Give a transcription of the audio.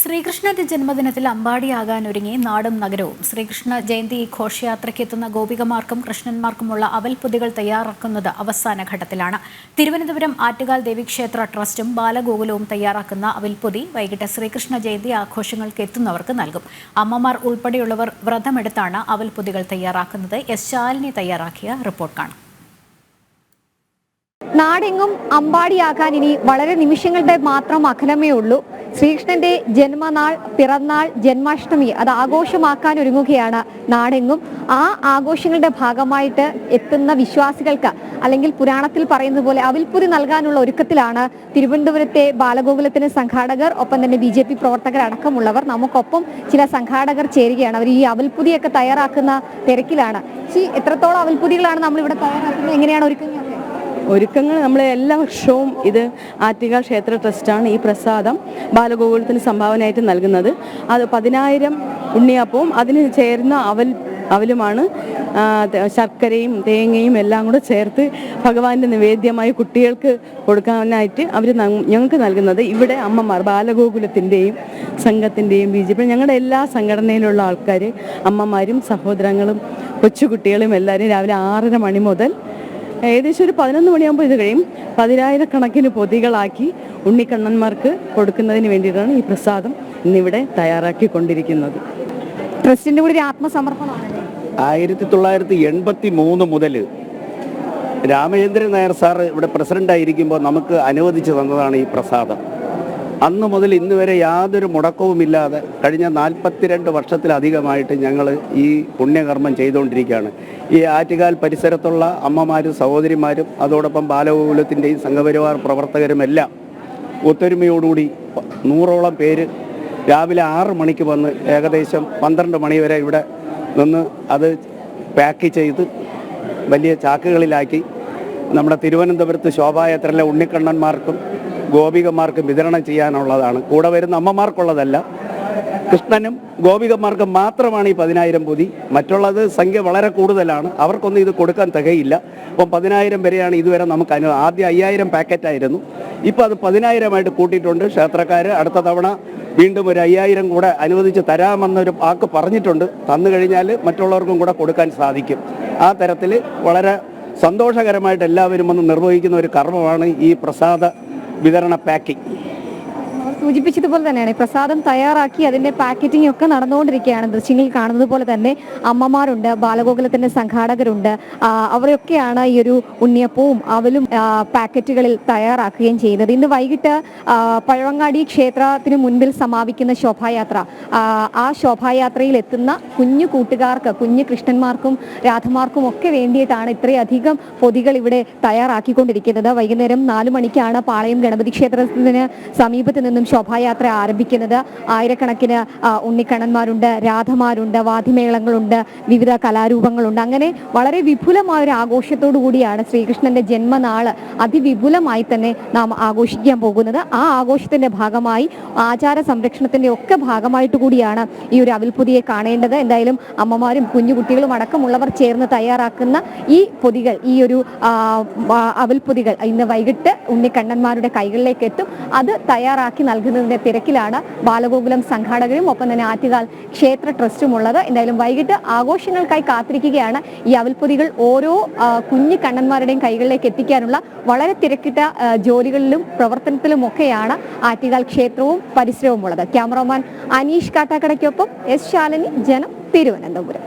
ശ്രീകൃഷ്ണന്റെ ജന്മദിനത്തിൽ അമ്പാടിയാകാൻ ഒരുങ്ങി നാടും നഗരവും. ശ്രീകൃഷ്ണ ജയന്തി ഘോഷയാത്രയ്ക്ക് എത്തുന്ന ഗോപികമാർക്കും കൃഷ്ണന്മാർക്കുമുള്ള അവൽപൊതികൾ തയ്യാറാക്കുന്നത് അവസാന ഘട്ടത്തിലാണ്. തിരുവനന്തപുരം ആറ്റുകാൽ ദേവീക്ഷേത്ര ട്രസ്റ്റും ബാലഗോകുലവും തയ്യാറാക്കുന്ന അവൽപൊതി വൈകിട്ട് ശ്രീകൃഷ്ണ ജയന്തി ആഘോഷങ്ങൾക്ക് എത്തുന്നവർക്ക് നൽകും. അമ്മമാർ ഉൾപ്പെടെയുള്ളവർ വ്രതമെടുത്താണ് അവൽപൊതികൾ തയ്യാറാക്കുന്നത്. എസ് ശാലിനി തയ്യാറാക്കിയ റിപ്പോർട്ട് കാണാം. നാടെങ്ങും അമ്പാടിയാക്കാൻ ഇനി വളരെ നിമിഷങ്ങളുടെ മാത്രം അകലമേ ഉള്ളൂ. ശ്രീകൃഷ്ണന്റെ ജന്മനാൾ പിറന്നാൾ ജന്മാഷ്ടമി അത് ആഘോഷമാക്കാൻ ഒരുങ്ങുകയാണ് നാടെങ്ങും. ആ ആഘോഷങ്ങളുടെ ഭാഗമായിട്ട് എത്തുന്ന വിശ്വാസികൾക്ക് അല്ലെങ്കിൽ പുരാണത്തിൽ പറയുന്നത് പോലെ അവിൽപ്പുതി നൽകാനുള്ള ഒരുക്കത്തിലാണ് തിരുവനന്തപുരത്തെ ബാലഗോകുലത്തിന് സംഘാടകർ ഒപ്പം തന്നെ ബി ജെ പി പ്രവർത്തകർ അടക്കമുള്ളവർ. നമുക്കൊപ്പം ചില സംഘാടകർ ചേരുകയാണ്. അവർ ഈ അവൽപ്പുതിയൊക്കെ തയ്യാറാക്കുന്ന തിരക്കിലാണ്. ഈ എത്രത്തോളം അവൽപ്പുതികളാണ് നമ്മൾ ഇവിടെ തയ്യാറാക്കുന്നത്? എങ്ങനെയാണ് ഒരുക്കുന്നത്? ഒരുക്കങ്ങൾ നമ്മൾ എല്ലാ വർഷവും ഇത് ആറ്റുകാൽ ക്ഷേത്ര ട്രസ്റ്റാണ് ഈ പ്രസാദം ബാലഗോകുലത്തിന് സംഭാവനയായിട്ട് നൽകുന്നത്. അത് പതിനായിരം ഉണ്ണിയപ്പവും അതിന് ചേരുന്ന അവൽ അവലുമാണ്. ശർക്കരയും തേങ്ങയും എല്ലാം കൂടെ ചേർത്ത് ഭഗവാന്റെ നിവേദ്യമായി കുട്ടികൾക്ക് കൊടുക്കാനായിട്ട് അവർ ഞങ്ങൾക്ക് നൽകുന്നത്. ഇവിടെ അമ്മമാർ ബാലഗോകുലത്തിന്റെയും സംഘത്തിന്റെയും ബി ജെ പി ഞങ്ങളുടെ എല്ലാ സംഘടനയിലുള്ള ആൾക്കാർ അമ്മമാരും സഹോദരങ്ങളും കൊച്ചുകുട്ടികളും എല്ലാവരും രാവിലെ ആറര മണി മുതൽ ഏകദേശം ഒരു പതിനൊന്ന് മണിയാകുമ്പോൾ ഇത് കഴിയും. പതിനായിരക്കണക്കിന് പൊതികളാക്കി ഉണ്ണിക്കണ്ണന്മാർക്ക് കൊടുക്കുന്നതിന് വേണ്ടിയിട്ടാണ് ഈ പ്രസാദം ഇന്നിവിടെ തയ്യാറാക്കിക്കൊണ്ടിരിക്കുന്നത്. ട്രസ്റ്റിന്റെ കൂടി ഒരു ആത്മസമർപ്പണമാണല്ലേ ആയിരത്തി തൊള്ളായിരത്തി എൺപത്തി മൂന്ന് മുതൽ രാമചന്ദ്രൻ നായർ സാറ് ഇവിടെ പ്രസിഡന്റായിരിക്കുമ്പോൾ നമുക്ക് അനുവദിച്ചു തന്നതാണ് ഈ പ്രസാദം. അന്ന് മുതൽ ഇന്ന് വരെ യാതൊരു മുടക്കവുമില്ലാതെ കഴിഞ്ഞ നാൽപ്പത്തിരണ്ട് വർഷത്തിലധികമായിട്ട് ഞങ്ങൾ ഈ പുണ്യകർമ്മം ചെയ്തുകൊണ്ടിരിക്കുകയാണ്. ഈ ആറ്റുകാൽ പരിസരത്തുള്ള അമ്മമാരും സഹോദരിമാരും അതോടൊപ്പം ബാലഗോകുലത്തിന്റെയും സംഘപരിവാർ പ്രവർത്തകരുമെല്ലാം ഒത്തൊരുമയോടുകൂടി നൂറോളം പേര് രാവിലെ ആറ് മണിക്ക് വന്ന് ഏകദേശം പന്ത്രണ്ട് മണി വരെ ഇവിടെ നിന്ന് അത് പാക്ക് ചെയ്ത് വലിയ ചാക്കുകളിലാക്കി നമ്മുടെ തിരുവനന്തപുരത്ത് ശോഭായാത്രയിലെ ഉണ്ണിക്കണ്ണന്മാർക്കും ഗോപികമാർക്കും വിതരണം ചെയ്യാനുള്ളതാണ്. കൂടെ വരുന്ന അമ്മമാർക്കുള്ളതല്ല. കൃഷ്ണനും ഗോപികമാർക്കും മാത്രമാണ് ഈ പതിനായിരം പൊതി. മറ്റുള്ളത് സംഖ്യ വളരെ കൂടുതലാണ്. അവർക്കൊന്നും ഇത് കൊടുക്കാൻ തികയില്ല. അപ്പം പതിനായിരം വരെയാണ് ഇതുവരെ നമുക്ക് അനു ആദ്യം അയ്യായിരം പാക്കറ്റായിരുന്നു ഇപ്പോൾ അത് പതിനായിരമായിട്ട് കൂട്ടിയിട്ടുണ്ട്. ക്ഷേത്രക്കാർ അടുത്ത തവണ വീണ്ടും ഒരു അയ്യായിരം കൂടെ അനുവദിച്ച് തരാമെന്നൊരു വാക്ക് പറഞ്ഞിട്ടുണ്ട്. തന്നു കഴിഞ്ഞാൽ മറ്റുള്ളവർക്കും കൂടെ കൊടുക്കാൻ സാധിക്കും. ആ തരത്തിൽ വളരെ സന്തോഷകരമായിട്ട് എല്ലാവരും ഒന്ന് നിർവഹിക്കുന്ന ഒരു കർമ്മമാണ് ഈ പ്രസാദ വിതരണ പാക്കിംഗ് അവർ സൂചിപ്പിച്ചതുപോലെ തന്നെയാണ്. പ്രസാദം തയ്യാറാക്കി അതിന്റെ പാക്കറ്റിംഗ് ഒക്കെ നടന്നുകൊണ്ടിരിക്കുകയാണ്. ദൃശ്യങ്ങളിൽ കാണുന്നത് പോലെ തന്നെ അമ്മമാരുണ്ട് ബാലഗോകുലത്തിന്റെ സംഘാടകരുണ്ട്. അവരൊക്കെയാണ് ഈ ഒരു ഉണ്ണിയപ്പവും അവലും പാക്കറ്റുകളിൽ തയ്യാറാക്കുകയും ചെയ്യുന്നത്. ഇന്ന് വൈകിട്ട് പഴവങ്ങാടി ക്ഷേത്രത്തിന് മുൻപിൽ സമാപിക്കുന്ന ശോഭായാത്ര. ആ ശോഭായാത്രയിൽ എത്തുന്ന കുഞ്ഞു കൂട്ടുകാർക്ക് കുഞ്ഞു കൃഷ്ണന്മാർക്കും രാധമാർക്കും ഒക്കെ വേണ്ടിയിട്ടാണ് ഇത്രയധികം പൊതികൾ ഇവിടെ തയ്യാറാക്കിക്കൊണ്ടിരിക്കുന്നത്. വൈകുന്നേരം നാലു മണിക്കാണ് പാളയം ഗണപതി ക്ഷേത്രത്തിന് സമീപത്ത് നിന്നും ശോഭായാത്ര ആരംഭിക്കുന്നത് ആയിരക്കണക്കിന് ഉണ്ണിക്കണ്ണന്മാരുണ്ട് രാധമാരുണ്ട് വാദ്യമേളങ്ങളുണ്ട് വിവിധ കലാരൂപങ്ങളുണ്ട്. അങ്ങനെ വളരെ വിപുലമായ ഒരു ആഘോഷത്തോടു കൂടിയാണ് ശ്രീകൃഷ്ണന്റെ ജന്മനാൾ അതിവിപുലമായി തന്നെ നാം ആഘോഷിക്കാൻ പോകുന്നത്. ആ ആഘോഷത്തിന്റെ ഭാഗമായി ആചാര സംരക്ഷണത്തിന്റെ ഒക്കെ ഭാഗമായിട്ട് കൂടിയാണ് ഈ ഒരു അവിൽപുതിയെ കാണേണ്ടത്. എന്തായാലും അമ്മമാരും കുഞ്ഞു കുട്ടികളും അടക്കമുള്ളവർ ചേർന്ന് തയ്യാറാക്കുന്ന ഈ പൊതികൾ ഈ ഒരു അവിൽപൊതികൾ ഇന്ന് വൈകിട്ട് ഉണ്ണിക്കണ്ണന്മാരുടെ കൈകളിലേക്ക് എത്തും. അത് തയ്യാറാക്കി നൽകുന്നതിന്റെ തിരക്കിലാണ് ബാലഗോകുലം സംഘാടകരും ഒപ്പം തന്നെ ആറ്റുകാൽ ക്ഷേത്ര ട്രസ്റ്റും ഉള്ളത്. എന്തായാലും വൈകിട്ട് ആഘോഷങ്ങൾക്കായി കാത്തിരിക്കുകയാണ് ഈ അവൽപ്പൊതികൾ ഓരോ കുഞ്ഞു കണ്ണന്മാരുടെയും കൈകളിലേക്ക് എത്തിക്കാനുള്ള വളരെ തിരക്കിട്ട ജോലികളിലും പ്രവർത്തനത്തിലും ഒക്കെയാണ് ആറ്റുകാൽ ക്ഷേത്രവും പരിസരവും ഉള്ളത് ക്യാമറമാൻ അനീഷ് കാട്ടാക്കടയ്ക്കൊപ്പം എസ് ശാലിനി ജനം തിരുവനന്തപുരം.